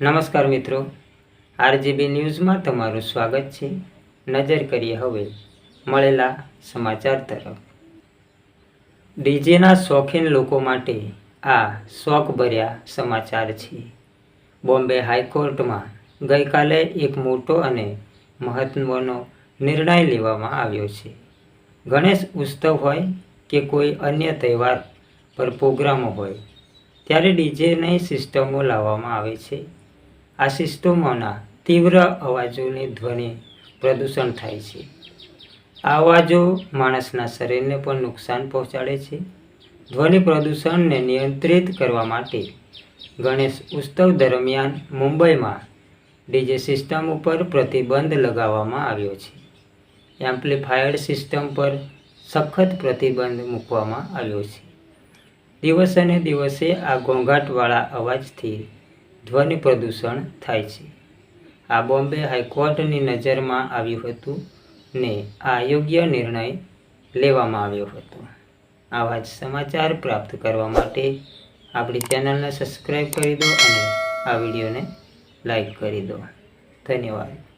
નમસ્કાર મિત્રો. આરજીબી ન્યૂઝમાં તમારું સ્વાગત છે. નજર કરીએ હવે મળેલા સમાચાર તરફ. ડીજેના શોખીન લોકો માટે આ શોખભર્યા સમાચાર છે. બોમ્બે હાઈકોર્ટમાં ગઈકાલે એક મોટો અને મહત્વનો નિર્ણય લેવામાં આવ્યો છે. ગણેશ ઉત્સવ હોય કે કોઈ અન્ય તહેવાર પર પ્રોગ્રામો હોય, ત્યારે ડીજેની સિસ્ટમો લાવવામાં આવે છે. આ સિસ્ટમોના તીવ્ર અવાજોની ધ્વનિ પ્રદૂષણ થાય છે. આ અવાજો માણસના શરીરને પણ નુકસાન પહોંચાડે છે. ધ્વનિ પ્રદૂષણને નિયંત્રિત કરવા માટે ગણેશ ઉત્સવ દરમિયાન મુંબઈમાં ડીજે સિસ્ટમ ઉપર પ્રતિબંધ લગાવવામાં આવ્યો છે. એમ્પ્લીફાયર સિસ્ટમ પર સખત પ્રતિબંધ મૂકવામાં આવ્યો છે. દિવસે દિવસે આ ઘોંઘાટવાળા અવાજથી ધ્વનિ પ્રદૂષણ થાય છે. આ બોમ્બે હાઈકોર્ટની નજરમાં આવ્યું હતું ને આ યોગ્ય નિર્ણય લેવામાં આવ્યો હતો. આવા જ સમાચાર પ્રાપ્ત કરવા માટે આપણી ચેનલને સબસ્ક્રાઈબ કરી દો અને આ વિડીયોને લાઈક કરી દો. ધન્યવાદ.